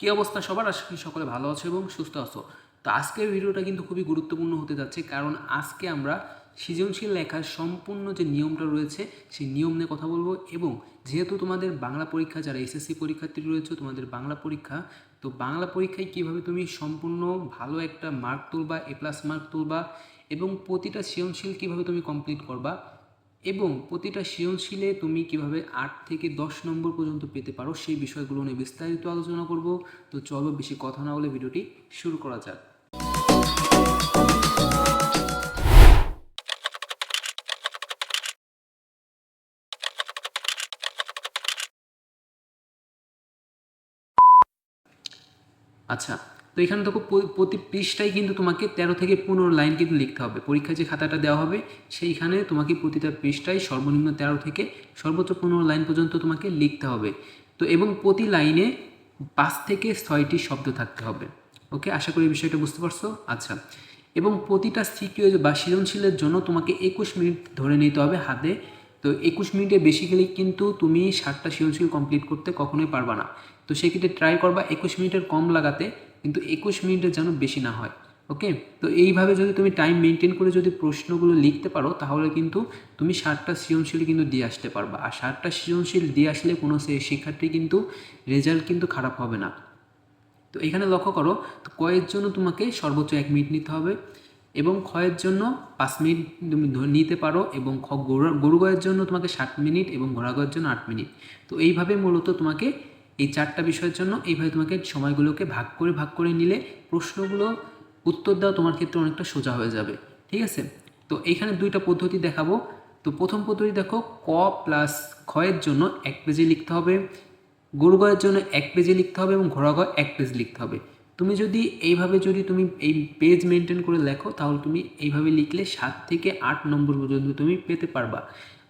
কী অবস্থা সবার? আশা করি সকলে ভালো আছো এবং সুস্থ আছো। তো আজকের ভিডিওটা কিন্তু খুবই গুরুত্বপূর্ণ হতে যাচ্ছে, কারণ আজকে আমরা সৃজনশীল লেখার সম্পূর্ণ যে নিয়মটা রয়েছে, সেই নিয়ম নিয়ে কথা বলব। এবং যেহেতু তোমাদের বাংলা পরীক্ষা, যারা এসএসসি পরীক্ষার্থী রয়েছে, তোমাদের বাংলা পরীক্ষা, তো বাংলা পরীক্ষায় কীভাবে তুমি সম্পূর্ণ ভালো একটা মার্ক তুলবা এ প্লাস মার্ক তুলবা, এবং প্রতিটা সৃজনশীল কীভাবে তুমি কমপ্লিট করবা এবং প্রতিটা সৃজনশীলে তুমি কীভাবে আট থেকে দশ নম্বর পর্যন্ত পেতে পারো সেই বিষয়গুলো নিয়ে বিস্তারিত আলোচনা করব। তো চলো বেশি কথা না বলে ভিডিওটি শুরু করা যাক। আচ্ছা তো এখানে দেখো প্রতি পৃষ্ঠায় কিন্তু তোমাকে তেরো থেকে পনেরো লাইন কিন্তু লিখতে হবে। পরীক্ষায় যে খাতাটা দেওয়া হবে, সেইখানে তোমাকে প্রতিটা পৃষ্ঠায় সর্বনিম্ন তেরো থেকে সর্বোচ্চ পনেরো লাইন পর্যন্ত তোমাকে লিখতে হবে। তো এবং প্রতি লাইনে পাঁচ থেকে ছয়টি শব্দ থাকতে হবে। ওকে? আশা করি বিষয়টা বুঝতে পারছ? আচ্ছা। এবং প্রতিটা সিকিউ বা সৃজনশীলের জন্য তোমাকে একুশ মিনিট ধরে নিতে হবে হাতে। তো একুশ মিনিটের বেশি গেলে কিন্তু তুমি ষাটটা সৃজনশীল কমপ্লিট করতে কখনোই পারবা না। তো সেক্ষেত্রে ট্রাই করবা একুশ মিনিটের কম লাগাতে। কিন্তু একুশ মিনিটের যেন বেশি না হয় ওকে তো এইভাবে যদি তুমি টাইম মেনটেন করে যদি প্রশ্নগুলো লিখতে পারো, তাহলে কিন্তু তুমি ষাটটা সৃজনশীল কিন্তু দিয়ে আসতে পারবা। আর ষাটটা সৃজনশীল দিয়ে আসলে কোনো সে শিক্ষার্থী কিন্তু রেজাল্ট কিন্তু খারাপ হবে না। তো এখানে লক্ষ্য করো, তো কয়ের জন্য তোমাকে সর্বোচ্চ এক মিনিট নিতে হবে এবং ক্ষয়ের জন্য পাঁচ মিনিট তুমি নিতে পারো এবং গরু গরু গয়ের জন্য তোমাকে ষাট মিনিট এবং ঘোড়া গয়ের জন্য আট মিনিট। তো এইভাবে মূলত তোমাকে এই চারটা বিষয়ের জন্য এইভাবে তোমাকে সময়গুলোকে ভাগ করে ভাগ করে নিলে প্রশ্নগুলো উত্তর দেওয়া তোমার ক্ষেত্রে অনেকটা সোজা হয়ে যাবে। ঠিক আছে? তো এইখানে দুইটা পদ্ধতি দেখাবো। তো প্রথম পদ্ধতি দেখো, ক প্লাস ক্ষয়ের জন্য এক পেজে লিখতে হবে গরু গয়ের জন্য এক পেজে লিখতে হবে এবং ঘোড়া গয় এক পেজ লিখতে হবে। তুমি যদি এইভাবে যদি তুমি এই পেজ মেনটেন করে লেখো, তাহলে তুমি এইভাবে লিখলে সাত থেকে আট নম্বর পর্যন্ত তুমি পেতে পারবা।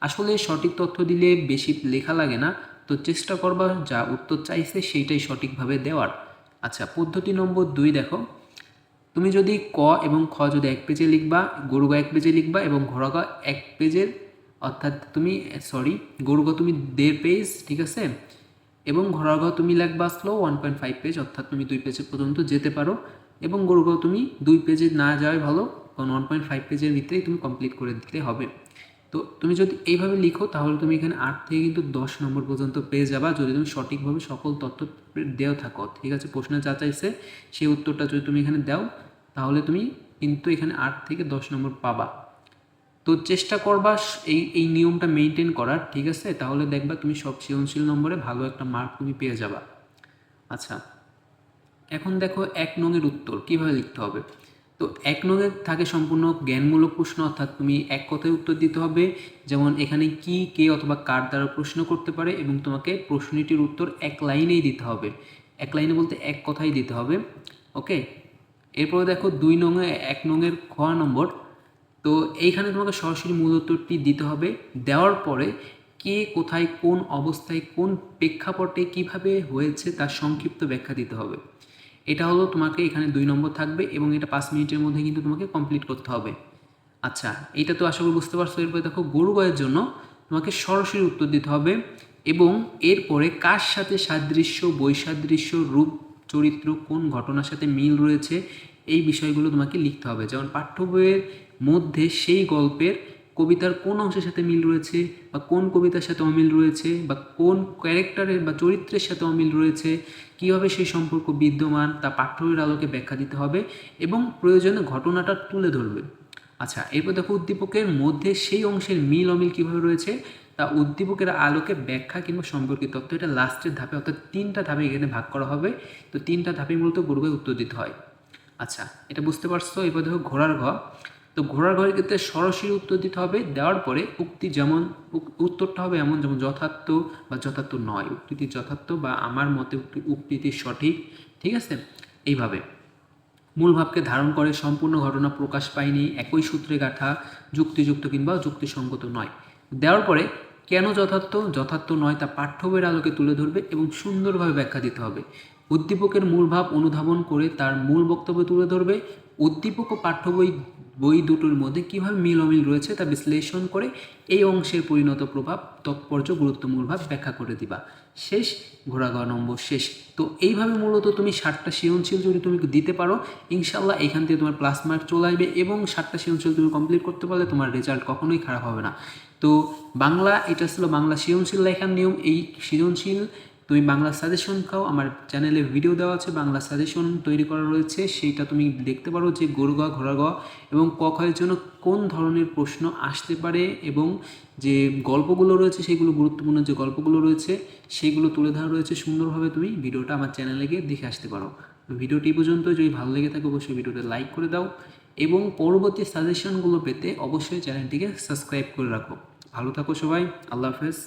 আসলে সঠিক তথ্য দিলে বেশি লেখা লাগে না। তো চেষ্টা করবা, যা উত্তর চাইছে সেইটাই সঠিকভাবে দেওয়ার। আচ্ছা পদ্ধতি নম্বর দুই দেখো। তুমি যদি ক এবং খ যদি এক পেজে লিখবা, গরু গ এক পেজে লিখবা এবং ঘোড়া গ এক পেজের অর্থাৎ তুমি সরি গরু গ তুমি দেড় পেজ, ঠিক আছে? এবং ঘোড়া গ তুমি লিখবা slow one point five page অর্থাৎ তুমি দুই পেজ পর্যন্ত যেতে পারো। এবং গরু গ তুমি দুই পেজে না যাওয়াই ভালো, কারণ ওয়ান পয়েন্ট ফাইভ পেজের ভিতরেই তুমি কমপ্লিট করে দিতে হবে। তো তুমি যদি এইভাবে লিখো, তাহলে তুমি এখানে আট থেকে কিন্তু দশ নম্বর পর্যন্ত পেয়ে যাবা। যদি তুমি সঠিকভাবে সকল তথ্য দেও থাকো, ঠিক আছে? প্রশ্ন যা চাইছে সেই উত্তরটা যদি তুমি এখানে দাও, তাহলে তুমি কিন্তু এখানে আট থেকে দশ নম্বর পাবা। তো চেষ্টা করবা এই এই নিয়মটা মেনটেন করার, ঠিক আছে? তাহলে দেখবা তুমি সব সৃজনশীল নম্বরে ভালো একটা মার্ক তুমি পেয়ে যাবা। আচ্ছা এখন দেখো এক নঙের উত্তর, কীভাবে লিখতে হবে? তো এক নঙের থাকে সম্পূর্ণ জ্ঞানমূলক প্রশ্ন, অর্থাৎ তুমি এক কথায় উত্তর দিতে হবে, যেমন এখানে কি, কে অথবা কার দ্বারা প্রশ্ন করতে পারে এবং তোমাকে প্রশ্নটির উত্তর এক লাইনেই দিতে হবে। এক লাইনে বলতে এক কথাই দিতে হবে, ওকে? এরপরে দেখো দুই নঙে, এক নঙের খ নম্বর। তো এইখানে তোমাকে সরাসরি মূল উত্তরটি দিতে হবে, দেওয়ার পরে কে কোথায় কোন অবস্থায় কোন প্রেক্ষাপটে কীভাবে হয়েছে তার সংক্ষিপ্ত ব্যাখ্যা দিতে হবে। এটা হলো তোমাকে এখানে দুই নম্বর থাকবে এবং এটা পাঁচ মিনিটের মধ্যে কিন্তু তোমাকে কমপ্লিট করতে হবে। আচ্ছা এটা তো আশা করি বুঝতে পারছ। এরপরে দেখো, গরু গয়ের জন্য তোমাকে সরাসরি উত্তর দিতে হবে এবং এরপরে কার সাথে সাদৃশ্য, বৈসাদৃশ্য, রূপ, চরিত্র, কোন ঘটনার সাথে মিল রয়েছে, এই বিষয়গুলো তোমাকে লিখতে হবে। যেমন পাঠ্য বইয়ের মধ্যে সেই গল্পের কবিতার কোন অংশের সাথে মিল রয়েছে বা কোন কবিতার সাথে অমিল রয়েছে বা কোন ক্যারেক্টারের বা চরিত্রের সাথে অমিল রয়েছে, কীভাবে সেই সম্পর্ক বিদ্যমান তা পাঠ্য বইয়ের আলোকে ব্যাখ্যা দিতে হবে এবং প্রয়োজনে ঘটনাটা তুলে ধরবে। আচ্ছা এরপর দেখো উদ্দীপকের মধ্যে সেই অংশের মিল অমিল কীভাবে রয়েছে, তা উদ্দীপকের আলোকে ব্যাখ্যা কিংবা সম্পর্কিত তথ্য, এটা লাস্টের ধাপে, অর্থাৎ তিনটা ধাপে এখানে ভাগ করা হবে। তো তিনটা ধাপে মূলত গরুকে উত্তর দিতে হয়। আচ্ছা এটা বুঝতে পারছ? এবার দেখো ঘোড়ার ঘর তো ঘোড়ার ঘরের ক্ষেত্রে সরাসরি উত্তর দিতে হবে, দেওয়ার পরে উক্তি যেমন উত্তরটা হবে এমন যেমন যথার্থ বা যথার্থ নয়। উক্তিটি যথার্থ বা আমার মতে উক্তি- উক্তিটি সঠিক, ঠিক আছে? এইভাবে। মূল ভাবকে ধারণ করে সম্পূর্ণ ঘটনা প্রকাশ পায়নি, একই সূত্রে গাঁথা, যুক্তিযুক্ত কিংবা যুক্তিসঙ্গত নয়। দেওয়ার পরে কেন যথার্থ যথার্থ নয় তা পাঠ্য বইয়ের আলোকে তুলে ধরবে এবং সুন্দরভাবে ব্যাখ্যা দিতে হবে। উদ্দীপকের মূল ভাব অনুধাবন করে তার মূল বক্তব্য তুলে ধরবে। উদ্দীপক ও পাঠ্য বই বই দুটোর মধ্যে কীভাবে মিল অমিল রয়েছে তা বিশ্লেষণ করে এই অংশের পরিণত প্রভাব, তাৎপর্য গুরুত্বমূল ভাব ব্যাখ্যা করে দিবা। শেষ গ নম্বর শেষ। তো এইভাবে মূলত তুমি ষাটটা সৃজনশীল যদি তুমি দিতে পারো ইনশাল্লাহ এখান থেকে তোমার প্লাস মার্ক চলে আসবে এবং ষাটটা সৃজনশীল তুমি কমপ্লিট করতে পারলে তোমার রেজাল্ট কখনোই খারাপ হবে না। তো বাংলা, এটা ছিল বাংলা সৃজনশীল লেখার নিয়ম। এই সৃজনশীল তুমি বাংলা সাজেশন খাও, আমার চ্যানেলে ভিডিও দেওয়া আছে, বাংলা সাজেশন তৈরি করা রয়েছে, সেইটা তুমি দেখতে পারো যে গরু গ ঘোড়া গ এবং ক খয়ের জন্য কোন ধরনের প্রশ্ন আসতে পারে এবং যে গল্পগুলো রয়েছে, সেগুলো গুরুত্বপূর্ণ যে গল্পগুলো রয়েছে সেইগুলো তুলে ধরা রয়েছে সুন্দরভাবে তুমি ভিডিওটা আমার চ্যানেলে গিয়ে দেখে আসতে পারো। ভিডিওটি পর্যন্ত, যদি ভালো লেগে থাকে অবশ্যই ভিডিওটা লাইক করে দাও এবং পরবর্তী সাজেশনগুলো পেতে অবশ্যই চ্যানেলটিকে সাবস্ক্রাইব করে রাখো। ভালো থাকো সবাই, আল্লাহ হাফেজ।